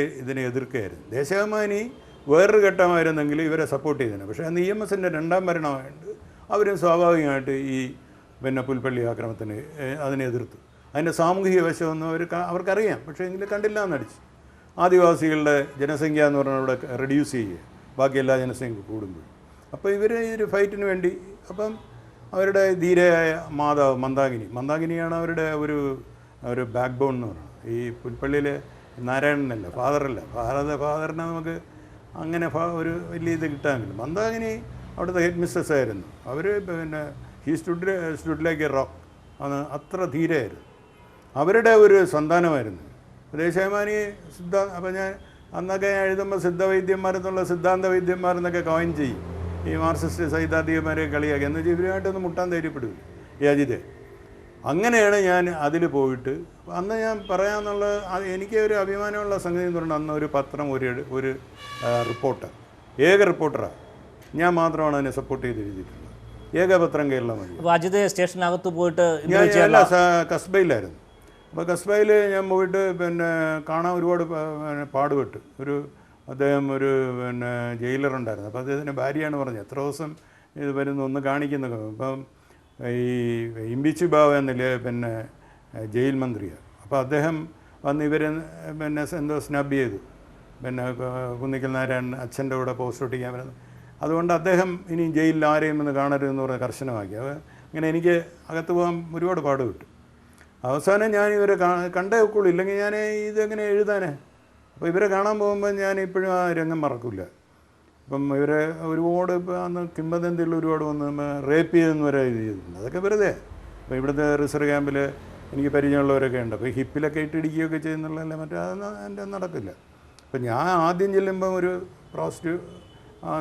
ഇതിനെ എതിർക്കുകയായിരുന്നു. ദേശാഭിമാനി വേറൊരു ഘട്ടമായിരുന്നെങ്കിൽ ഇവരെ സപ്പോർട്ട് ചെയ്തേനെ പക്ഷേ അന്ന് ഇ എം എസിന്റെ രണ്ടാം ഭരണമായിട്ട് അവരും സ്വാഭാവികമായിട്ട് ഈ പിന്നെ പുൽപ്പള്ളി ആക്രമണത്തിന് അതിനെ എതിർത്തു. അതിന്റെ സാമൂഹിക വശമൊന്നും അവർ അവർക്കറിയാം. പക്ഷേ എങ്കിലും കണ്ടില്ല എന്നടിച്ചു ആദിവാസികളുടെ ജനസംഖ്യ എന്ന് പറഞ്ഞാൽ ഇവിടെ റെഡ്യൂസ് ചെയ്യുക. ബാക്കി എല്ലാ ജനസംഖ്യ കൂടുമ്പോൾ. അപ്പോൾ ഇവർ ഈ ഒരു ഫൈറ്റിന് വേണ്ടി അപ്പം അവരുടെ ധീരയായ മാതാവ് മന്ദാകിനി. മന്ദാകിനിയാണ് അവരുടെ ഒരു ഒരു ബാക്ക്ബോൺ എന്ന് പറയുന്നത് ഈ പുൽപ്പള്ളിയിലെ നാരായണനല്ല ഫാദറല്ല? ഫാദർ ഫാദറിനെ നമുക്ക് അങ്ങനെ ഒരു വലിയ ഇത് കിട്ടാനില്ല. മന്ദാകിനി അവിടുത്തെ ഹെഡ് മിസ്സസ് ആയിരുന്നു അവർ പിന്നെ he stood stood like a rock അത് അത്ര ധീരയായിരുന്നു. അവരുടെ ഒരു സന്താനമായിരുന്നു. ദേശാഭിമാനി സിദ്ധ അപ്പം ഞാൻ അന്നൊക്കെ ഞാൻ എഴുതുമ്പോൾ സിദ്ധവൈദ്യന്മാരെന്നുള്ള സിദ്ധാന്ത വൈദ്യന്മാരെന്നൊക്കെ കോയിൻ ചെയ്യും. ഈ മാർക്സിസ്റ്റ് സൈദ്ധാന്തികന്മാരെ കളിയാക്കി. എന്ന് വെച്ചാൽ ഇവരുമായിട്ടൊന്നും മുട്ടാൻ ധൈര്യപ്പെടില്ല യാജിതേ അങ്ങനെയാണ് ഞാൻ അതിൽ പോയിട്ട് അന്ന് ഞാൻ പറയാമെന്നുള്ള എനിക്ക് ഒരു അഭിമാനമുള്ള സംഗതി എന്ന് പറഞ്ഞാൽ അന്ന് ഒരു പത്രം ഒരു ഒരു റിപ്പോർട്ടർ ഏക റിപ്പോർട്ടറാണ് ഞാൻ മാത്രമാണ് അതിനെ സപ്പോർട്ട് ചെയ്ത് എഴുതിയിട്ടുള്ളത് ഏകപത്രം കേരളം അജിത് സ്റ്റേഷനകത്ത് പോയിട്ട് ഞാൻ അല്ല കസ്ബയിലായിരുന്നു അപ്പോൾ കസ്ബയിൽ ഞാൻ പോയിട്ട് പിന്നെ കാണാൻ ഒരുപാട് പാടുപെട്ട് ഒരു അദ്ദേഹം ഒരു പിന്നെ ജയിലർ ഉണ്ടായിരുന്നു അപ്പോൾ അദ്ദേഹത്തിന്റെ ഭാര്യയാണ് പറഞ്ഞത് എത്ര ദിവസം ഇത് വരുന്നു ഒന്ന് കാണിക്കുന്നു അപ്പം ഈ ഇമ്പിച്ചു ബാവ എന്നില്ലേ പിന്നെ ജയിൽ മന്ത്രിയാണ് അപ്പോൾ അദ്ദേഹം വന്ന് ഇവരെ പിന്നെ എന്തോ സ്നബ് ചെയ്തു. പിന്നെ കുന്നിക്കൽ നാരായണൻ അച്ഛന്റെ കൂടെ പോസ്റ്റ് ഒട്ടിക്കാൻ വരുന്നത് അതുകൊണ്ട് അദ്ദേഹം ഇനി ജയിലിൽ ആരെയും ഒന്ന് കാണരുതെന്ന് പറഞ്ഞ് കർശനമാക്കി. അത് ഇങ്ങനെ എനിക്ക് അകത്ത് പോകാൻ ഒരുപാട് പാട് കിട്ടും അവസാനം ഞാൻ ഇവരെ കണ്ടേ ഒക്കുള്ളൂ. ഇല്ലെങ്കിൽ ഞാൻ ഇതെങ്ങനെ എഴുതാനേ? അപ്പോൾ ഇവരെ കാണാൻ പോകുമ്പോൾ ഞാൻ ഇപ്പോഴും ആ രംഗം മറക്കില്ല. ഇപ്പം ഇവരെ ഒരുപാട് അന്ന് കിംബദന്തിയിൽ ഒരുപാട് വന്ന് റേപ്പ് ചെയ്തെന്ന് വരെ ഇത് ചെയ്തിട്ടുണ്ട് അതൊക്കെ വെറുതെ അപ്പോൾ ഇവിടുത്തെ റിസർവ് ക്യാമ്പിൽ എനിക്ക് പരിചയമുള്ളവരൊക്കെ ഉണ്ട്. അപ്പോൾ ഹിപ്പിലൊക്കെ ഇട്ടിടിക്കുകയൊക്കെ ചെയ്യുന്നുള്ളതല്ലേ മറ്റേ? അതൊന്നും എന്റെ നടക്കില്ല. അപ്പം ഞാൻ ആദ്യം ചെല്ലുമ്പം ഒരു പ്രോസ്റ്റ്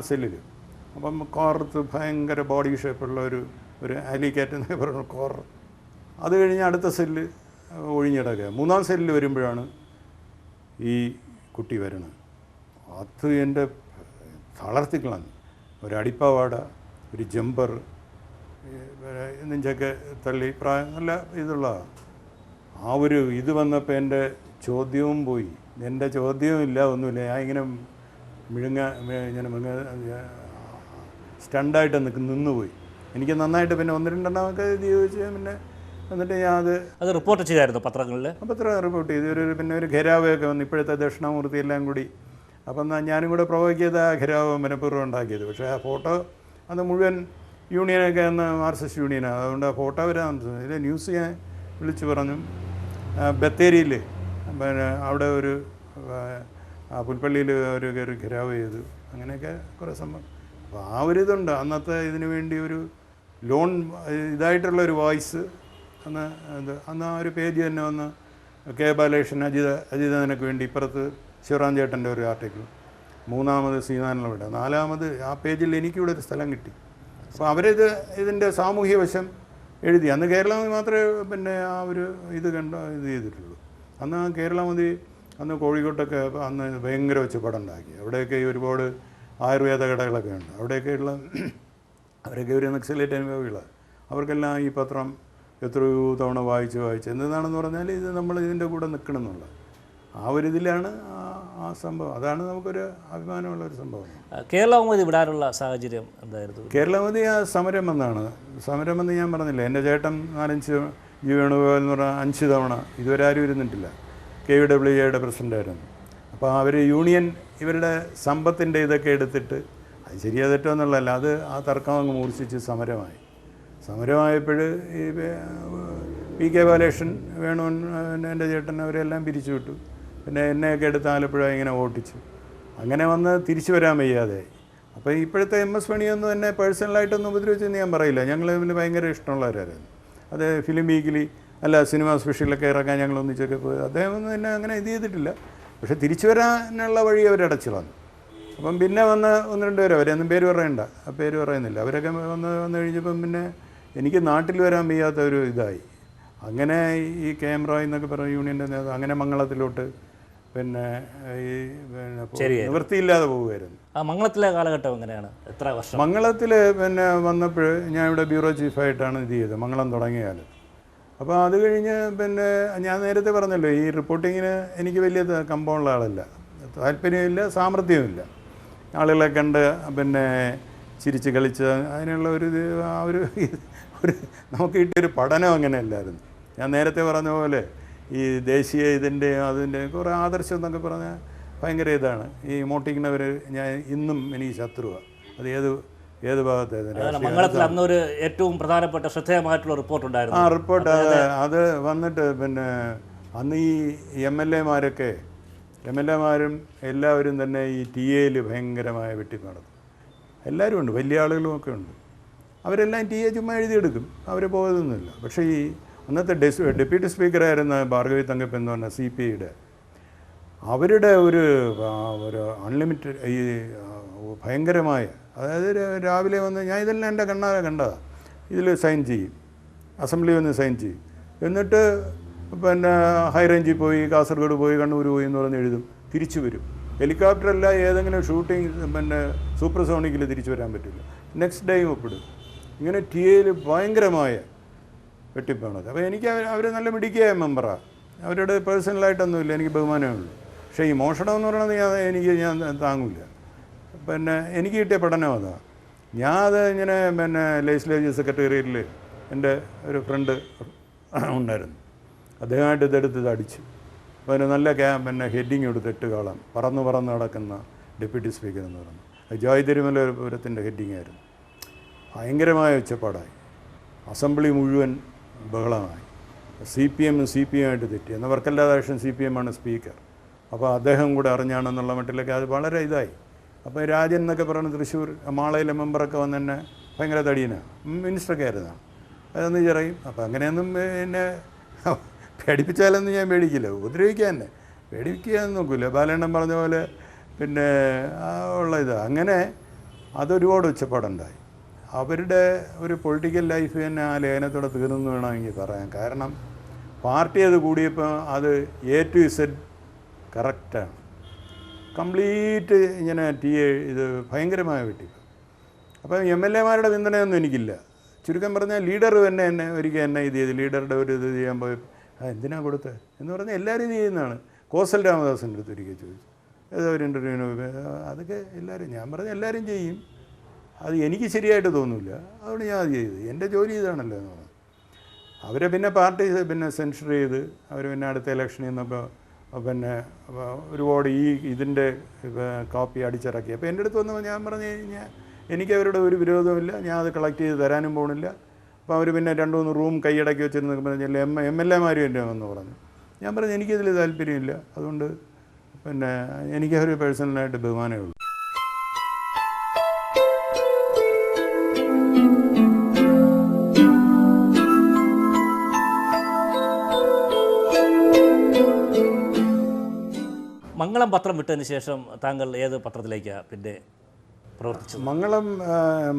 സെല്ലിൽ അപ്പം കോർത്ത് ഭയങ്കര ബോഡി ഷേപ്പുള്ള ഒരു ഒരു അലിക്കേറ്റ് എന്നൊക്കെ പറയുന്നത് കോർ. അത് കഴിഞ്ഞ് അടുത്ത സെല്ല് ഒഴിഞ്ഞിടക്കുക. മൂന്നാം സെല്ലിൽ വരുമ്പോഴാണ് ഈ കുട്ടി വരണത്. അത് എന്റെ തളർത്തിക്കളഞ്ഞു. ഒരു അടിപ്പാവാട ഒരു ജമ്പർ നെഞ്ചൊക്കെ തള്ളി പ്രായം നല്ല ഇതുള്ള ആ ഒരു ഇത് വന്നപ്പോൾ എന്റെ ചോദ്യവും പോയി. എന്റെ ചോദ്യവും ഇല്ല ഒന്നുമില്ല. ഞാൻ ഇങ്ങനെ മിഴുങ്ങ ഞാൻ ഇങ്ങനെ മിഴുങ്ങ സ്റ്റണ്ടായിട്ട് നിൽക്ക് നിന്നുപോയി എനിക്ക് നന്നായിട്ട് പിന്നെ ഒന്ന് രണ്ടെണ്ണമൊക്കെ ഇത് ചോദിച്ച് പിന്നെ എന്നിട്ട് ഞാൻ അത് അത് റിപ്പോർട്ട് ചെയ്തായിരുന്നു പത്രങ്ങളിൽ പത്രം റിപ്പോർട്ട് ചെയ്തു. ഒരു പിന്നെ ഒരു ഘരാവയൊക്കെ വന്നു ഇപ്പോഴത്തെ ദക്ഷിണാമൂർത്തി എല്ലാം കൂടി. അപ്പം ഞാനും കൂടെ പ്രൊവോക്ക് ചെയ്ത ആ ഘരാവ് മനഃപൂർവം ഉണ്ടാക്കിയത്. പക്ഷേ ആ ഫോട്ടോ അത് മുഴുവൻ യൂണിയനൊക്കെ അന്ന് മാർക്സിസ്റ്റ് യൂണിയനാണ് അതുകൊണ്ട് ഫോട്ടോ വരാൻ ഇതിൽ ന്യൂസ് ഞാൻ വിളിച്ചു പറഞ്ഞു. ബത്തേരിയിൽ പിന്നെ അവിടെ ഒരു പുൽപ്പള്ളിയിൽ ഒരു കയറി ഖരാവ് ചെയ്തു. അങ്ങനെയൊക്കെ കുറേ സംഭവം. അപ്പോൾ ആ ഒരു ഇതുണ്ട്. അന്നത്തെ ഇതിന് വേണ്ടി ഒരു ലോൺ ഇതായിട്ടുള്ള ഒരു വോയിസ് അന്ന് അന്ന് ആ ഒരു പേജ് തന്നെ വന്ന് കെ ബാലകൃഷ്ണൻ അജിത അജിതനക്ക് വേണ്ടി ഇപ്പുറത്ത് ശിവറാം ചേട്ടന്റെ ഒരു ആർട്ടിക്കിൾ മൂന്നാമത് ശ്രീനാരായണയുടെ നാലാമത് ആ പേജിൽ എനിക്കിവിടെ ഒരു സ്ഥലം കിട്ടി. അപ്പോൾ അവരിത് ഇതിന്റെ സാമൂഹ്യ വശം എഴുതി. അന്ന് കേരളമതി മാത്രമേ പിന്നെ ആ ഒരു ഇത് കണ്ട ഇത് ചെയ്തിട്ടുള്ളൂ. അന്ന് ആ കേരളമതി അന്ന് കോഴിക്കോട്ടൊക്കെ അന്ന് ഭയങ്കര വെച്ച് പടം ഉണ്ടാക്കി അവിടെയൊക്കെ ഈ ഒരുപാട് ആയുർവേദ കടകളൊക്കെ ഉണ്ട്. അവിടെയൊക്കെയുള്ള അവരൊക്കെ ഒരു നക്സലേറ്റ് അനുഭവികളാണ് അവർക്കെല്ലാം ഈ പത്രം എത്രയോ തവണ വായിച്ച് വായിച്ച്. എന്താണെന്ന് പറഞ്ഞാൽ ഇത് നമ്മൾ ഇതിന്റെ കൂടെ നിൽക്കണം ആ ഒരു ഇതിലാണ് ആ സംഭവം. അതാണ് നമുക്കൊരു അഭിമാനമുള്ള ഒരു സംഭവം കേരളമതി വിടാനുള്ള സാഹചര്യം എന്തായിരുന്നു? കേരളമതി ആ സമരം എന്നാണ്. സമരം എന്ന് ഞാൻ പറഞ്ഞില്ല എന്റെ ചേട്ടൻ നാലഞ്ച് ജി വേണുഗോപാൽ എന്ന് പറഞ്ഞാൽ അഞ്ച് തവണ ഇതുവരെ ആരും ഇരുന്നിട്ടില്ല. കെ വി ഡബ്ല്യു എയുടെ പ്രസിഡന്റായിരുന്നു അപ്പോൾ അവർ യൂണിയൻ ഇവരുടെ സമ്പത്തിന്റെ ഇതൊക്കെ എടുത്തിട്ട് അത് ശരിയാ തെറ്റോ എന്നുള്ളതല്ല അത് ആ തർക്കം അങ്ങ് മൂർച്ഛിച്ച് സമരമായി. സമരമായപ്പോൾ ഈ പി കെ ബാലകൃഷ്ണൻ വേണുവൻ എന്റെ ചേട്ടൻ അവരെല്ലാം പിരിച്ചു വിട്ടു പിന്നെ എന്നെയൊക്കെ എടുത്ത് ആലപ്പുഴ ഇങ്ങനെ ഓട്ടിച്ചു. അങ്ങനെ വന്ന് തിരിച്ചു വരാൻ വയ്യാതെ. അപ്പോൾ ഇപ്പോഴത്തെ എം എസ് മണിയൊന്നും എന്നെ പേഴ്സണലായിട്ടൊന്നും ഉപദ്രവിച്ചെന്ന് ഞാൻ പറയില്ല. ഞങ്ങൾ ഇതിൽ ഭയങ്കര ഇഷ്ടമുള്ളവരായിരുന്നു. അത് ഫിലിം വീക്കിലി അല്ല സിനിമ സ്പെഷ്യലൊക്കെ ഇറങ്ങാൻ ഞങ്ങൾ ഒന്നിച്ചൊക്കെ പോയി. അദ്ദേഹം ഒന്നും എന്നെ അങ്ങനെ ഇത് ചെയ്തിട്ടില്ല. പക്ഷേ തിരിച്ചു വരാനുള്ള വഴി അവരടച്ചു വന്നു അപ്പം പിന്നെ വന്ന് ഒന്ന് രണ്ട് പേര് അവരൊന്നും പേര് പറയണ്ട. ആ പേര് പറയുന്നില്ല. അവരൊക്കെ വന്ന് വന്നു കഴിഞ്ഞപ്പം പിന്നെ എനിക്ക് നാട്ടിൽ വരാൻ വയ്യാത്ത ഒരു ഇതായി. അങ്ങനെ ഈ ക്യാമറ എന്നൊക്കെ പറഞ്ഞ യൂണിയന്റെ അങ്ങനെ മംഗളത്തിലോട്ട് പിന്നെ ഈ പിന്നെ. നിവൃത്തിയില്ലാതെ പോവുമായിരുന്നു ആ മംഗളത്തിലെ കാലഘട്ടം എങ്ങനെയാണ്? എത്ര വർഷം? മംഗളത്തിൽ പിന്നെ വന്നപ്പോൾ ഞാൻ ഇവിടെ ബ്യൂറോ ചീഫായിട്ടാണ് ഇത് ചെയ്തത് മംഗളം തുടങ്ങിയാൽ അപ്പോൾ അത് കഴിഞ്ഞ് പിന്നെ ഞാൻ നേരത്തെ പറഞ്ഞല്ലോ ഈ റിപ്പോർട്ടിങ്ങിന് എനിക്ക് വലിയ കമ്പമുള്ള ആളല്ല. താല്പര്യമില്ല സാമർഥ്യമില്ല ആളുകളെ കണ്ട് പിന്നെ ചിരിച്ച് കളിച്ച് അതിനുള്ള ഒരു ആ ഒരു ഒരു നമുക്ക് കിട്ടിയൊരു പഠനം അങ്ങനെയല്ലായിരുന്നു. ഞാൻ നേരത്തെ പറഞ്ഞ പോലെ ഈ ദേശീയ ഇതിന്റെ അതിന്റെ കുറേ ആദർശം എന്നൊക്കെ പറഞ്ഞാൽ ഭയങ്കര ഇതാണ്. ഈ മോട്ടിക്കുന്നവർ ഞാൻ ഇന്നും എനിക്ക് ശത്രുവാണ് അത് ഏത് ഏത് ഭാഗത്തായിരുന്നു? മംഗളത്തിൽ അന്നൊരു ഏറ്റവും പ്രധാനപ്പെട്ട ശ്രദ്ധേയമായിട്ടുള്ള റിപ്പോർട്ട് ഉണ്ടായിരുന്നു ആ റിപ്പോർട്ട് അത് അത് വന്നിട്ട് പിന്നെ അന്ന് ഈ എം എൽ എമാരൊക്കെ എം എൽ എമാരും എല്ലാവരും തന്നെ ഈ ടി എയിൽ ഭയങ്കരമായ വെട്ടി നടത്തും. എല്ലാവരും ഉണ്ട് വലിയ ആളുകളുമൊക്കെ ഉണ്ട്. അവരെല്ലാം ടി എ ചുമ്മാ എഴുതിയെടുക്കും. അവർ പോയതൊന്നുമില്ല. പക്ഷേ ഈ അന്നത്തെ ഡെസ് ഡെപ്യൂട്ടി സ്പീക്കറായിരുന്ന ഭാർഗവി തങ്കപ്പ് എന്ന് പറഞ്ഞ സി പി ഐയുടെ അവരുടെ ഒരു ഒരു അൺലിമിറ്റഡ് ഈ ഭയങ്കരമായ അതായത് രാവിലെ വന്ന് ഞാൻ ഇതെല്ലാം എന്റെ കണ്ണാലെ കണ്ടതാണ് ഇതിൽ സൈൻ ചെയ്യും. അസംബ്ലി വന്ന് സൈൻ ചെയ്യും. എന്നിട്ട് പിന്നെ ഹൈറേഞ്ചിൽ പോയി കാസർഗോഡ് പോയി കണ്ണൂർ പോയി എന്ന് പറഞ്ഞ് എഴുതും. തിരിച്ചു വരും. ഹെലികോപ്റ്ററല്ല ഏതെങ്കിലും ഷൂട്ടിംഗ് പിന്നെ സൂപ്പർ സോണിക്കിൽ തിരിച്ചു വരാൻ പറ്റില്ല. നെക്സ്റ്റ് ഡേയും ഒപ്പിടും. ഇങ്ങനെ ടി എയിൽ ഭയങ്കരമായ വെട്ടിപ്പാണത്. അപ്പോൾ എനിക്ക് അവർ നല്ല മിടിക്കുക മെമ്പറാണ് അവരുടെ പേഴ്സണലായിട്ടൊന്നുമില്ല എനിക്ക് ബഹുമാനമേ ഉള്ളൂ. പക്ഷേ ഈ മോഷണം എന്ന് പറയുന്നത് ഞാൻ എനിക്ക് ഞാൻ താങ്ങില്ല പിന്നെ എനിക്ക് കിട്ടിയ പഠനം അതാണ് ഞാൻ അത് ഇങ്ങനെ പിന്നെ ലെജിസ്ലേറ്റീവ് സെക്രട്ടേറിയറ്റിൽ എന്റെ ഒരു ഫ്രണ്ട് ഉണ്ടായിരുന്നു. അദ്ദേഹമായിട്ട് ഇതെടുത്ത് ഇത് അടിച്ച്. അപ്പോൾ അതിന് നല്ല ക്യാ പിന്നെ ഹെഡിങ് എടുത്തിട്ട് കാളം പറന്ന് പറന്ന് നടക്കുന്ന ഡെപ്യൂട്ടി സ്പീക്കർ എന്ന് പറയുന്നു അത് ജോയ് തിരുമലപുരത്തിന്റെ ഹെഡിങ് ആയിരുന്നു. ഭയങ്കരമായ ഒച്ചപ്പാടായി. അസംബ്ലി മുഴുവൻ ബഹളമായി. സി പി എമ്മും സി പി എമ്മായിട്ട് തെറ്റി. എന്നാൽ വർക്കല്ലാതാക്ഷൻ സി പി എമ്മാണ് സ്പീക്കർ. അപ്പോൾ അദ്ദേഹം കൂടെ അറിഞ്ഞാണെന്നുള്ള മട്ടിലൊക്കെ അത് വളരെ ഇതായി. അപ്പോൾ രാജൻ എന്നൊക്കെ പറയുന്ന തൃശ്ശൂർ മാളയിലെ മെമ്പറൊക്കെ വന്ന് തന്നെ ഭയങ്കര തടിയനാണ് മിനിസ്റ്ററൊക്കെ ആയിരുന്നാണ് അതൊന്ന് ചെറിയും അപ്പോൾ അങ്ങനെയൊന്നും പിന്നെ പേടിപ്പിച്ചാലൊന്നും ഞാൻ പേടിക്കില്ല. ഉപദ്രവിക്കാൻ തന്നെ. പേടിപ്പിക്കാൻ നോക്കില്ല ബാലേണ്ണൻ പറഞ്ഞ പോലെ പിന്നെ ഉള്ള ഇത്. അങ്ങനെ അതൊരുപാട് ഒച്ചപ്പാടുണ്ടായി. അവരുടെ ഒരു പൊളിറ്റിക്കൽ ലൈഫ് തന്നെ ആ ലേഖനത്തോടെ തീർന്നു വേണമെങ്കിൽ പറയാം. കാരണം പാർട്ടി അത് കൂടിയപ്പോൾ അത് എ ടു ഇസഡ് കറക്റ്റാണ് കംപ്ലീറ്റ് ഇങ്ങനെ ടി എ ഇത് ഭയങ്കരമായ വെട്ടിപ്പ് അപ്പം എം എൽ എമാരുടെ പിന്തുണയൊന്നും എനിക്കില്ല. ചുരുക്കം പറഞ്ഞാൽ ലീഡർ തന്നെ എന്നെ ഒരിക്കൽ എന്നെ ഇത് ചെയ്ത്. ലീഡറുടെ ഒരു ഇത് ചെയ്യാൻ പോയി ആ എന്തിനാ കൊടുത്തത് എന്ന് പറഞ്ഞാൽ എല്ലാവരും ഇത് ചെയ്യുന്നതാണ്. കോസൽ രാമദാസിന്റെ അടുത്ത് ഒരിക്കൽ ചോദിച്ചു. ഏതോ ഒരു ഇന്റർവ്യൂവിന്. അതൊക്കെ എല്ലാവരും ഞാൻ പറഞ്ഞ എല്ലാവരും ചെയ്യും. അത് എനിക്ക് ശരിയായിട്ട് തോന്നില്ല. അതുകൊണ്ട് ഞാൻ അത് ചെയ്തു. എന്റെ ജോലി ഇതാണല്ലോ എന്ന് പറഞ്ഞു. അവരെ പിന്നെ പാർട്ടി പിന്നെ സെൻഷർ ചെയ്ത് അവർ പിന്നെ അടുത്ത ഇലക്ഷനിൽ നിന്നപ്പോൾ പിന്നെ ഒരുപാട് ഈ ഇതിന്റെ കോപ്പി അടിച്ചിറക്കി. അപ്പോൾ എന്റെ അടുത്ത് വന്നപ്പോൾ ഞാൻ പറഞ്ഞു കഴിഞ്ഞാൽ എനിക്ക് അവരുടെ ഒരു വിരോധമില്ല ഞാൻ അത് കളക്ട് ചെയ്ത് തരാനും പോകണില്ല അപ്പോൾ അവർ പിന്നെ രണ്ട് മൂന്ന് റൂം കൈയടക്കി വെച്ചിരുന്ന പറഞ്ഞാൽ എം എം എൽ എമാരും എന്റെ വന്ന് പറഞ്ഞു. ഞാൻ പറഞ്ഞു എനിക്കിതിൽ താല്പര്യമില്ല. അതുകൊണ്ട് പിന്നെ എനിക്ക് പേഴ്സണലായിട്ട് ബഹുമാനമേ ഉള്ളൂ. മംഗളം പത്രം വിട്ടതിന് ശേഷം താങ്കൾ ഏത് പത്രത്തിലേക്കാണ് പിന്നെ പ്രവർത്തിച്ചത്? മംഗളം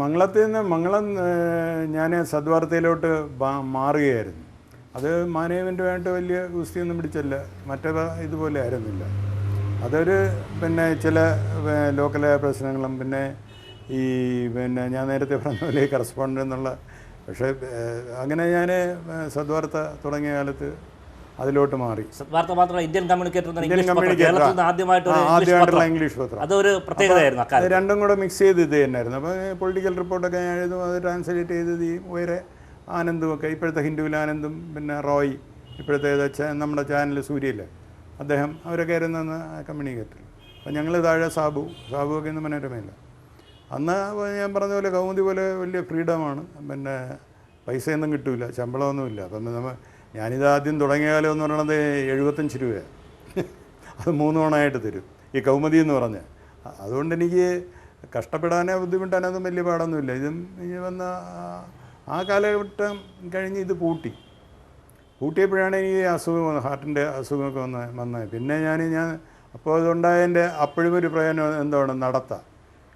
മംഗളത്തിൽ നിന്ന് മംഗളം ഞാൻ സദ്വാർത്തയിലോട്ട് മാറുകയായിരുന്നു. അത് മാനേജ്മെന്റുമായിട്ട് വലിയ ഗുസ്തിയൊന്നും പിടിച്ചല്ല. മറ്റേ ഇതുപോലെ ആയിരുന്നില്ല. അതൊരു പിന്നെ ചില ലോക്കലായ പ്രശ്നങ്ങളും പിന്നെ ഈ പിന്നെ ഞാൻ നേരത്തെ പറഞ്ഞ പോലെ കറസ്പോണ്ടന്റ് എന്നുള്ള പക്ഷേ അങ്ങനെ ഞാൻ സദ്വാർത്ത തുടങ്ങിയ കാലത്ത് അതിലോട്ട് മാറി. വാർത്ത മാത്രമല്ല ഇന്ത്യൻ കമ്മ്യൂണിക്കേറ്റർ ആദ്യമായിട്ടുള്ള ഇംഗ്ലീഷ് പത്രം. അതൊരു പ്രത്യേകതയായിരുന്നു രണ്ടും കൂടെ മിക്സ് ചെയ്ത് ഇത് തന്നെയായിരുന്നു. അപ്പോൾ പൊളിറ്റിക്കൽ റിപ്പോർട്ടൊക്കെ ഞാൻ എഴുതും അത് ട്രാൻസ്ലേറ്റ് ചെയ്ത് ഈ വേറെ ആനന്ദും ഒക്കെ ഇപ്പോഴത്തെ ഹിന്ദുവിൽ ആനന്ദും പിന്നെ റോയ് ഇപ്പോഴത്തെ നമ്മുടെ ചാനൽ സൂര്യല്ല അദ്ദേഹം അവരൊക്കെ ആയിരുന്നു കമ്മ്യൂണിക്കേറ്റർ അപ്പം ഞങ്ങൾ താഴെ സാബു സാബു ഒക്കെ ഇന്ന് മനോരമയില്ല അന്ന് ഞാൻ പറഞ്ഞ പോലെ കൗമുദി പോലെ വലിയ ഫ്രീഡമാണ് പിന്നെ പൈസയൊന്നും കിട്ടില്ല ശമ്പളമൊന്നുമില്ല. അപ്പം നമ്മ ഞാനിത് ആദ്യം തുടങ്ങിയാലോ എന്ന് പറയണത് എഴുപത്തഞ്ച് രൂപയാണ് അത് മൂന്ന് തവണയായിട്ട് തരും. ഈ കൗമുദി എന്ന് പറഞ്ഞ്. അതുകൊണ്ട് എനിക്ക് കഷ്ടപ്പെടാനോ ബുദ്ധിമുട്ടാനോ ഒന്നും വലിയ പാടൊന്നുമില്ല. ഇതും വന്ന ആ- ആ കാലഘട്ടം കഴിഞ്ഞ് ഇത് പൂട്ടി. പൂട്ടിയപ്പോഴാണ് എനിക്ക് അസുഖം വന്നത് ഹാർട്ടിന്റെ അസുഖമൊക്കെ വന്ന് വന്നത്. പിന്നെ ഞാൻ ഞാൻ അപ്പോൾ അതുണ്ടായതിന്റെ അപ്പോഴും ഒരു പ്രയോജനം എന്താണ്? നടത്താം.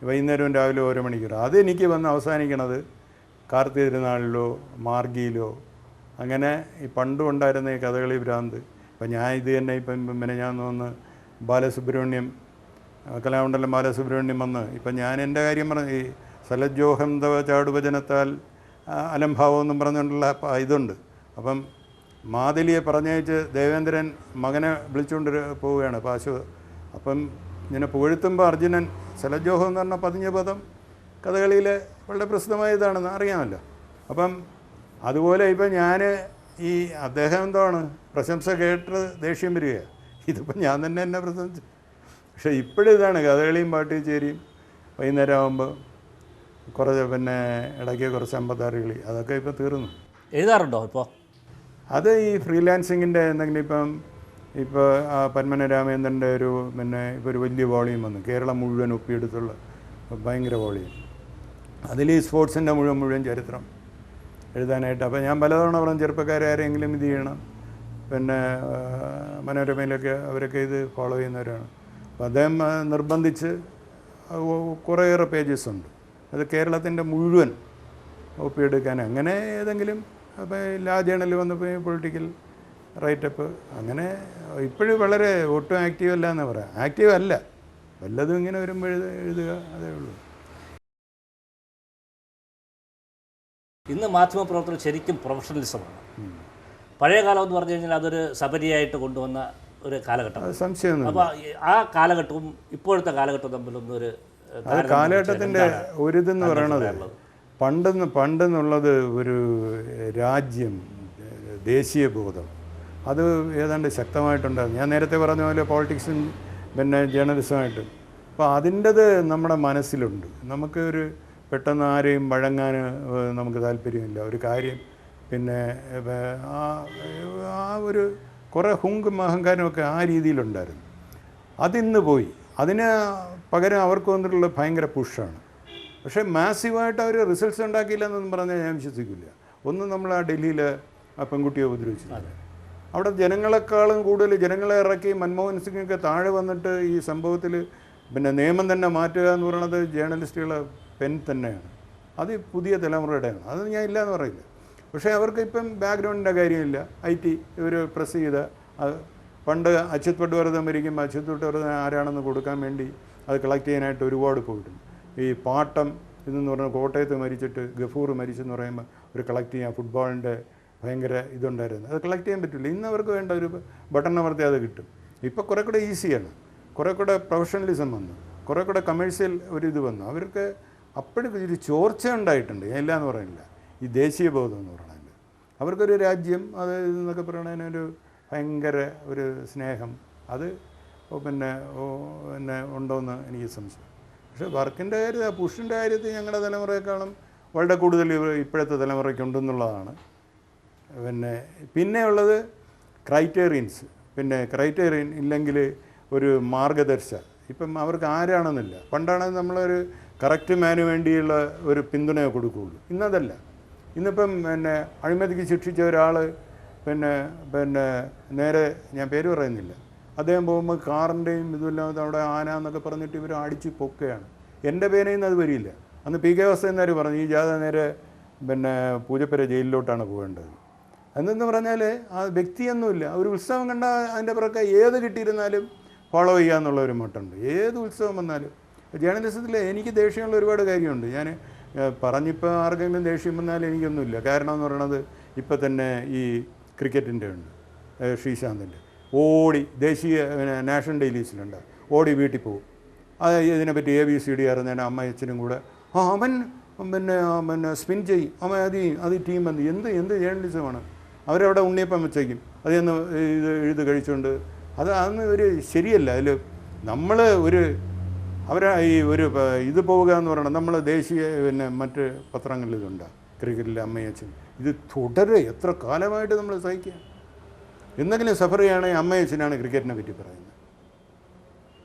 വൈകുന്നേരവും രാവിലെ ഓരോ മണിക്കൂർ. അതെനിക്ക് വന്ന് അവസാനിക്കണത് കാർത്തിക തിരുനാളിലോ മാർഗിയിലോ അങ്ങനെ ഈ പണ്ടും ഉണ്ടായിരുന്ന ഈ കഥകളി ഭ്രാന്ത്. ഇപ്പം ഞാൻ ഇത് തന്നെ ഇപ്പം പിന്നെ ഞാൻ വന്ന് ബാലസുബ്രഹ്മണ്യം കലാമണ്ഡലം ബാലസുബ്രഹ്മണ്യം വന്ന് ഇപ്പം ഞാൻ എന്റെ കാര്യം പറഞ്ഞു ഈ സലജോഹം തവ ചാടുഭജനത്താൽ ആ, അലംഭാവം എന്നും പറഞ്ഞുകൊണ്ടുള്ള ഇതുണ്ട്. അപ്പം മാതിലിയെ പറഞ്ഞയച്ച് ദേവേന്ദ്രൻ മകനെ വിളിച്ചുകൊണ്ട് പോവുകയാണ് പാശു അപ്പം ഇങ്ങനെ പുകഴ്ത്തുമ്പോൾ അർജുനൻ സലജ്ജോഹം എന്ന് പറഞ്ഞ പതിഞ്ഞ പദം കഥകളിയിലെ വളരെ പ്രസിദ്ധമായതാണെന്ന് അറിയാമല്ലോ. അപ്പം അതുപോലെ ഇപ്പം ഞാൻ ഈ അദ്ദേഹം എന്താണ് പ്രശംസ കേട്ട് ദേഷ്യം വരിക ഇതിപ്പം ഞാൻ തന്നെ എന്നെ പ്രശംസിച്ചു. പക്ഷേ ഇപ്പോഴും ഇതാണ് കഥകളിയും പാട്ടുകച്ചേരിയും വൈകുന്നേരം ആകുമ്പോൾ കുറച്ച് പിന്നെ ഇടയ്ക്ക് കുറച്ച് അമ്പത്താറ് കളി അതൊക്കെ ഇപ്പോൾ തീർന്നു. എഴുതാറുണ്ടോ ഇപ്പോൾ അത് ഈ ഫ്രീലാൻസിങ്ങിന്റെ എന്തെങ്കിലും ഇപ്പം ഇപ്പോൾ പന്മന രാമേന്ദ്രന്റെ ഒരു പിന്നെ ഇപ്പോൾ ഒരു വലിയ വോളിയം വന്നു. കേരളം മുഴുവൻ ഒപ്പിയെടുത്തുള്ള ഭയങ്കര വോളിയം. അതിൽ ഈ സ്പോർട്സിന്റെ മുഴുവൻ മുഴുവൻ ചരിത്രം. എഴുതാനായിട്ട്. അപ്പോൾ ഞാൻ പലതവണ പറഞ്ഞു ചെറുപ്പക്കാരെ ആരെങ്കിലും ഇത് ചെയ്യണം. പിന്നെ മനോരമയിലൊക്കെ അവരൊക്കെ ഇത് ഫോളോ ചെയ്യുന്നവരാണ്. അപ്പോൾ അദ്ദേഹം നിർബന്ധിച്ച് കുറേയേറെ പേജസ് ഉണ്ട്. അത് കേരളത്തിന്റെ മുഴുവൻ ഒപ്പിയെടുക്കാൻ അങ്ങനെ ഏതെങ്കിലും അപ്പോൾ ലാ ജേണൽ വന്നപ്പോൾ പൊളിറ്റിക്കൽ റൈറ്റപ്പ് അങ്ങനെ ഇപ്പോഴും വളരെ ഒട്ടും ആക്റ്റീവ് അല്ല എന്ന് പറയാം. ആക്റ്റീവ് അല്ല. വല്ലതും ഇങ്ങനെ വരുമ്പോൾ എഴുതുക അതേ ഉള്ളൂ. ഇന്ന് മാധ്യമപ്രവർത്തനം ശരിക്കും പ്രൊഫഷണലിസമാണ്. പഴയ കാലം എന്ന് പറഞ്ഞു കഴിഞ്ഞാൽ അതൊരു സബരിയായിട്ട് കൊണ്ടുവന്ന ഒരു കാലഘട്ടം. സംശയമൊന്നും അപ്പോൾ ആ കാലഘട്ടവും ഇപ്പോഴത്തെ കാലഘട്ടവും തമ്മിലൊന്നും ഒരു അത് കാലഘട്ടത്തിന്റെ ഒരിതെന്ന് പറയണത് പണ്ടെന്ന് പണ്ടെന്നുള്ളത് ഒരു രാജ്യം ദേശീയ ബോധം. അത് ഏതാണ്ട് ശക്തമായിട്ടുണ്ടായിരുന്നു. ഞാൻ നേരത്തെ പറഞ്ഞ പോലെ പോളിറ്റിക്സും പിന്നെ ജേർണലിസമായിട്ട് അപ്പോൾ അതിന്റെത് നമ്മുടെ മനസ്സിലുണ്ട്. നമുക്ക് ഒരു പെട്ടെന്ന് ആരെയും വഴങ്ങാൻ നമുക്ക് താല്പര്യമില്ല. ഒരു കാര്യം പിന്നെ ആ ആ ഒരു കുറേ ഹുങ്കും അഹങ്കാരമൊക്കെ ആ രീതിയിലുണ്ടായിരുന്നു. അതിന്ന് പോയി. അതിന് പകരം അവർക്ക് വന്നിട്ടുള്ള ഭയങ്കര പുഷാണ്. പക്ഷേ മാസീവായിട്ട് അവർ റിസൾട്ട്സ് ഉണ്ടാക്കിയില്ല എന്നൊന്നും പറഞ്ഞാൽ ഞാൻ വിശ്വസിക്കില്ല. ഒന്നും നമ്മൾ ആ ഡൽഹിയിൽ ആ പെൺകുട്ടിയെ ഉപദ്രവിച്ചു അവിടെ ജനങ്ങളെക്കാളും കൂടുതൽ ജനങ്ങളെ ഇറക്കി മൻമോഹൻ സിംഗൊക്കെ താഴെ വന്നിട്ട് ഈ സംഭവത്തിൽ പിന്നെ നിയമം തന്നെ മാറ്റുക എന്ന് പറയുന്നത് ജേർണലിസ്റ്റുകളെ പെൻ തന്നെയാണ്. അത് പുതിയ തലമുറയുടെയാണ്. അത് ഞാൻ ഇല്ല എന്ന് പറയില്ല. പക്ഷേ അവർക്ക് ഇപ്പം ബാക്ക്ഗ്രൗണ്ടിന്റെ കാര്യമില്ല. ഐ ടി ഇവർ പ്രസ് ചെയ്ത പണ്ട് അച്യുത് പട്ടുവരതം ഇരിക്കുമ്പോൾ അച്യുത് പട്ടുവരതം ആരാണെന്ന് കൊടുക്കാൻ വേണ്ടി അത് കളക്ട് ചെയ്യാനായിട്ട് ഒരുപാട് പോയിട്ടുണ്ട്. ഈ പാട്ടം ഇതെന്ന് പറഞ്ഞാൽ കോട്ടയത്ത് മരിച്ചിട്ട് ഗഫൂർ മരിച്ചെന്ന് പറയുമ്പോൾ ഒരു കളക്ട് ചെയ്യാൻ ഫുട്ബോളിന്റെ ഭയങ്കര ഇതുണ്ടായിരുന്നു. അത് കളക്ട് ചെയ്യാൻ പറ്റില്ല. ഇന്ന് അവർക്ക് വേണ്ട ഒരു ബട്ടൺ അമർത്തി അത് കിട്ടും. ഇപ്പോൾ കുറേ കൂടെ ഈസിയാണ് കുറേ കൂടെ പ്രൊഫഷണലിസം വന്നു. കുറേ കൂടെ കമേഴ്ഷ്യൽ ഒരു ഇത് വന്നു. അവർക്ക് അപ്പോഴും ഒരു ചോർച്ച ഉണ്ടായിട്ടുണ്ട്. ഇല്ല എന്ന് പറയുന്നില്ല. ഈ ദേശീയ ബോധം എന്ന് പറയുന്നത് അവർക്കൊരു രാജ്യം അത് എന്നൊക്കെ പറയണതിനൊരു ഭയങ്കര ഒരു സ്നേഹം. അത് പിന്നെ പിന്നെ ഉണ്ടോയെന്ന് എനിക്ക് സംശയം. പക്ഷേ വർക്കിന്റെ കാര്യത്തിൽ പുഷിന്റെ കാര്യത്തിൽ ഞങ്ങളുടെ തലമുറയെക്കാളും വളരെ കൂടുതൽ ഇപ്പോഴത്തെ തലമുറയ്ക്കുണ്ടെന്നുള്ളതാണ് പിന്നെ പിന്നെയുള്ളത് ക്രൈറ്റേറിയൻസ്. പിന്നെ ക്രൈറ്റേറിയൻ ഇല്ലെങ്കിൽ ഒരു മാർഗദർശ. ഇപ്പം അവർക്ക് ആരാണെന്നില്ല. പണ്ടാണെങ്കിൽ നമ്മളൊരു കറക്റ്റ് മാനു വേണ്ടിയുള്ള ഒരു പിന്തുണയെ കൊടുക്കുകയുള്ളൂ. ഇന്നതല്ല. ഇന്നിപ്പം പിന്നെ അഴിമതിക്ക് ശിക്ഷിച്ച ഒരാൾ പിന്നെ പിന്നെ നേരെ ഞാൻ പേര് പറയുന്നില്ല. അദ്ദേഹം പോകുമ്പോൾ കാറിന്റെയും ഇതുമില്ലാത്ത അവിടെ ആന എന്നൊക്കെ പറഞ്ഞിട്ട് ഇവർ അടിച്ച് പൊക്കുകയാണ്. എന്റെ നിന്ന് അത് വരില്ല അന്ന് പി കെ വസ്തുന്നേർ പറഞ്ഞു ഈ ജാഥ നേരെ പിന്നെ പൂജപ്പുര ജയിലിലോട്ടാണ് പോകേണ്ടത്. എന്തെന്ന് പറഞ്ഞാൽ ആ വ്യക്തിയൊന്നുമില്ല. ഒരു ഉത്സവം കണ്ടാൽ അതിന്റെ പുറക്കെ ഏത് കിട്ടിയിരുന്നാലും ഫോളോ ചെയ്യുക ഒരു മട്ടുണ്ട്. ഏത് ഉത്സവം വന്നാലും ജേർണലിസത്തിൽ എനിക്ക് ദേഷ്യമുള്ള ഒരുപാട് കാര്യമുണ്ട്. ഞാൻ പറഞ്ഞിപ്പോൾ ആർക്കെങ്കിലും ദേഷ്യം വന്നാൽ എനിക്കൊന്നുമില്ല. കാരണം എന്ന് പറയണത് ഇപ്പം തന്നെ ഈ ക്രിക്കറ്റിന്റെ ഉണ്ട്. ശ്രീശാന്തിന്റെ. ഓടി ദേശീയ പിന്നെ നാഷണൽ ഡെയിലീസിലുണ്ട്. ഓടി വീട്ടിൽ പോകും. അത് ഇതിനെപ്പറ്റി എ ബി സി ഡി അറിഞ്ഞാൽ അമ്മ അച്ഛനും കൂടെ ആ അവൻ പിന്നെ പിന്നെ സ്പിൻ ചെയ്യും. അവൻ അത് അത് ടീം എന്ത് എന്ത് എന്ത് ജേർണലിസമാണ് അവരവിടെ ഉണ്ണിയപ്പം വെച്ചേക്കും. അതിൽ നിന്ന് ഇത് എഴുത് കഴിച്ചുകൊണ്ട് അത് അന്ന് ഒരു ശരിയല്ല. അതിൽ നമ്മൾ ഒരു അവരാ ഈ ഒരു ഇത് പോവുക എന്ന് പറയണം നമ്മൾ ദേശീയ പിന്നെ മറ്റ് പത്രങ്ങളിലുണ്ട്. ക്രിക്കറ്റിൽ അമ്മയച്ഛൻ. ഇത് തുടരെ എത്ര കാലമായിട്ട് നമ്മൾ സഹിക്കുക. എന്തെങ്കിലും സഫർ ചെയ്യുകയാണെങ്കിൽ അമ്മയച്ചനാണ് ക്രിക്കറ്റിനെ പറ്റി പറയുന്നത്.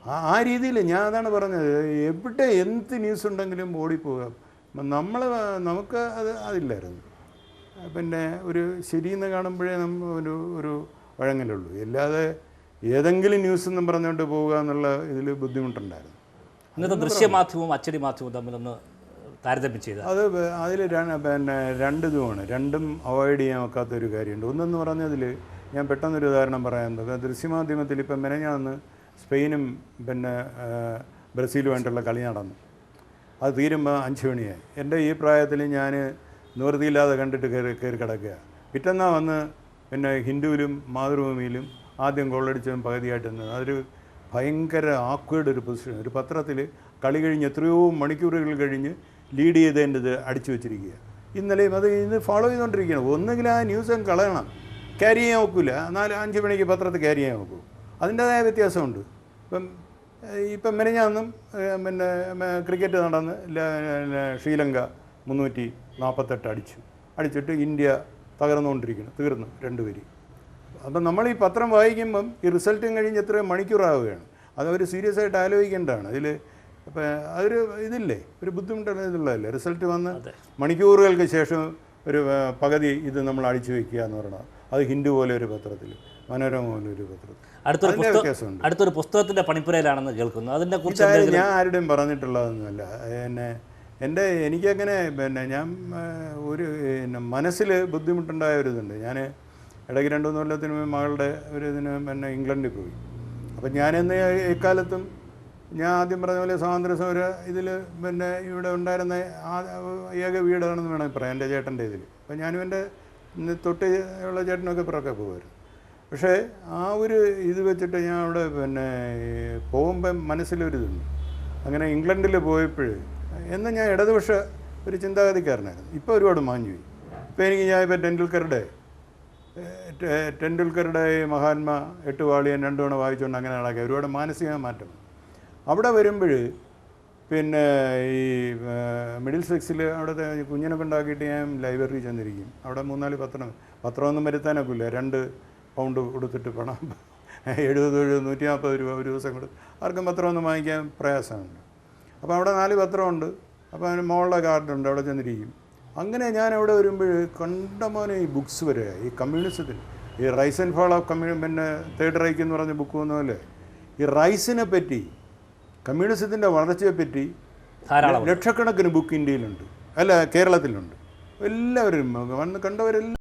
ആ ആ രീതിയിൽ ഞാൻ അതാണ് പറഞ്ഞത്. എവിടെ എന്ത് ന്യൂസ് ഉണ്ടെങ്കിലും ഓടിപ്പോവുക. നമ്മൾ നമുക്ക് അത് അതില്ലായിരുന്നു. പിന്നെ ഒരു ശരിയെന്ന് കാണുമ്പോഴേ നമ്മൾ ഒരു ഒരു വഴങ്ങലുള്ളൂ. അല്ലാതെ ഏതെങ്കിലും ന്യൂസ് എന്നും പറഞ്ഞുകൊണ്ട് പോവുക എന്നുള്ള ഇതിൽ ബുദ്ധിമുട്ടുണ്ടായിരുന്നു. ഇന്നത്തെ ദൃശ്യമാധ്യമവും അച്ചടി മാധ്യമവും തമ്മിലൊന്ന് താരതമ്യം ചെയ്ത അത് അതിൽ പിന്നെ രണ്ട് ഇതുമാണ്. രണ്ടും അവോയ്ഡ് ചെയ്യാൻ ഒക്കാത്ത ഒരു കാര്യമുണ്ട്. ഒന്നെന്ന് പറഞ്ഞതിൽ ഞാൻ പെട്ടെന്നൊരു ഉദാഹരണം പറയാൻ ദൃശ്യമാധ്യമത്തിൽ ഇപ്പം മെനഞ്ഞാന്ന് സ്പെയിനും പിന്നെ ബ്രസീലുമായിട്ടുള്ള കളി നടന്നു. അത് തീരുമ്പോൾ അഞ്ച് മണിയായി. എന്റെ ഈ പ്രായത്തിൽ ഞാൻ നിവൃത്തിയില്ലാതെ കണ്ടിട്ട് കയറി കയറി കിടക്കുക. പിറ്റന്നാ വന്ന് പിന്നെ ഹിന്ദുവിലും മാതൃഭൂമിയിലും ആദ്യം ഗോളടിച്ചതും പകുതിയായിട്ട് അതൊരു ഭയങ്കര ആക്വേർഡ് ഒരു പൊസിഷൻ ഒരു പത്രത്തിൽ കളി കഴിഞ്ഞ് എത്രയോ മണിക്കൂറുകൾ കഴിഞ്ഞ് ലീഡ് ചെയ്തതിന്റെ അടിച്ചു വെച്ചിരിക്കുക ഇന്നലെയും അത് ഇന്ന് ഫോളോ ചെയ്തുകൊണ്ടിരിക്കുകയാണ്. ഒന്നുകിൽ ആ ന്യൂസ് അങ്ങ് കളയണം. ക്യാരി ചെയ്യാൻ ഒക്കില്ല. നാല് അഞ്ച് മണിക്ക് പത്രത്തിൽ ക്യാരി ചെയ്യാൻ നോക്കൂ അതിന്റേതായ വ്യത്യാസമുണ്ട്. ഇപ്പം ഇപ്പം മെനഞ്ഞാന്നും പിന്നെ ക്രിക്കറ്റ് നടന്ന് ശ്രീലങ്ക മുന്നൂറ്റി നാൽപ്പത്തെട്ട് അടിച്ചു. അടിച്ചിട്ട് ഇന്ത്യ തകർന്നുകൊണ്ടിരിക്കുന്നു തീർന്നു. രണ്ടുപേര് അപ്പം നമ്മൾ ഈ പത്രം വായിക്കുമ്പം ഈ റിസൾട്ടും കഴിഞ്ഞ് എത്ര മണിക്കൂറാവുകയാണ്. അത് അവർ സീരിയസ് ആയിട്ട് ആലോചിക്കേണ്ടതാണ്. ഇതിൽ അപ്പം അതൊരു ഇതില്ലേ? ഒരു ബുദ്ധിമുട്ടുള്ള ഇതുള്ളതല്ലേ? റിസൾട്ട് വന്ന് മണിക്കൂറുകൾക്ക് ശേഷം ഒരു പകുതി ഇത് നമ്മൾ അടിച്ചു വെക്കുക എന്ന് പറഞ്ഞാൽ അത് ഹിന്ദു പോലെ ഒരു പത്രത്തിൽ മനോരമ പോലെ ഒരു പത്രത്തിൽ അടുത്തൊരു അതിന്റെ വ്യത്യാസമുണ്ട്. അടുത്തൊരു പുസ്തകത്തിന്റെ പണിപ്പുരയിലാണെന്ന് കേൾക്കുന്നു. അതിനെ കുറിച്ച് ഞാൻ ആരുടെയും പറഞ്ഞിട്ടുള്ളതൊന്നുമല്ല. എന്നെ എന്റെ എനിക്കങ്ങനെ പിന്നെ ഞാൻ ഒരു പിന്നെ മനസ്സിൽ ബുദ്ധിമുട്ടുണ്ടായ ഒരു ഇതുണ്ട്. ഞാൻ ഇടയ്ക്ക് രണ്ട് മൂന്ന് കൊല്ലത്തിന് മുമ്പ് മകളുടെ ഒരു ഇതിന് പിന്നെ ഇംഗ്ലണ്ടിൽ പോയി. അപ്പം ഞാനിന്ന് ഇക്കാലത്തും ഞാൻ ആദ്യം പറഞ്ഞ പോലെ സ്വാതന്ത്ര്യ സമര ഇതിൽ പിന്നെ ഇവിടെ ഉണ്ടായിരുന്ന ഏക വീടാണെന്ന് വേണമെങ്കിൽ പറയാം എന്റെ ചേട്ടന്റെ ഇതിൽ അപ്പം ഞാനും എന്റെ തൊട്ട് ഉള്ള ചേട്ടനൊക്കെ പുറക്കെ പോകുമായിരുന്നു പക്ഷേ ആ ഒരു ഇത് വെച്ചിട്ട് ഞാൻ അവിടെ പിന്നെ പോകുമ്പം മനസ്സിലൊരിതുണ്ട്. അങ്ങനെ ഇംഗ്ലണ്ടിൽ പോയപ്പോൾ എന്ന് ഞാൻ ഇടതുപക്ഷ ഒരു ചിന്താഗതിക്കാരനായിരുന്നു. ഇപ്പോൾ ഒരുപാട് മാഞ്ഞു പോയി ഇപ്പോൾ എനിക്ക് ഞാൻ ഇപ്പോൾ ടെൻഡുൽക്കറുടെ ടെണ്ടുൽക്കറുടെ മഹാത്മ എട്ട് വാളിയൻ രണ്ടു തവണ വായിച്ചുകൊണ്ട് അങ്ങനെ നടക്കുക. ഒരുപാട് മാനസിക മാറ്റം. അവിടെ വരുമ്പോൾ പിന്നെ ഈ മിഡിൽ സെക്സിൽ അവിടുത്തെ കുഞ്ഞിനൊക്കെ ഉണ്ടാക്കിയിട്ട് ഞാൻ ലൈബ്രറി ചെന്നിരിക്കും. അവിടെ മൂന്നാൽ പത്രം പത്രമൊന്നും വരുത്താനൊക്കില്ല. രണ്ട് പൗണ്ട് കൊടുത്തിട്ട് പണം എഴുപത് എഴുപത് നൂറ്റി നാൽപ്പത് രൂപ ഒരു ദിവസം കൊടുത്ത് ആർക്കും പത്രമൊന്നും വാങ്ങിക്കാൻ പ്രയാസമുണ്ട്. അപ്പോൾ അവിടെ നാല് പത്രമുണ്ട്. അപ്പോൾ അതിന് മോളുടെ കാർഡുണ്ട്. അവിടെ ചെന്നിരിക്കും. അങ്ങനെ ഞാൻ അവിടെ വരുമ്പോൾ കണ്ടമാനം ഈ ബുക്സ് വരെ ഈ കമ്മ്യൂണിസത്തിൽ ഈ റൈസ് ആൻഡ് ഫാൾ ഓഫ് കമ്മ്യൂണി പിന്നെ തേർഡ് റൈക്ക് എന്ന് പറഞ്ഞ ബുക്ക് വന്ന പോലെ ഈ റൈസിനെ പറ്റി കമ്മ്യൂണിസത്തിന്റെ വളർച്ചയെ പറ്റി ലക്ഷക്കണക്കിന് ബുക്ക് ഇന്ത്യയിലുണ്ട് അല്ല കേരളത്തിലുണ്ട്. എല്ലാവരും വന്ന് കണ്ടവരെല്ലാം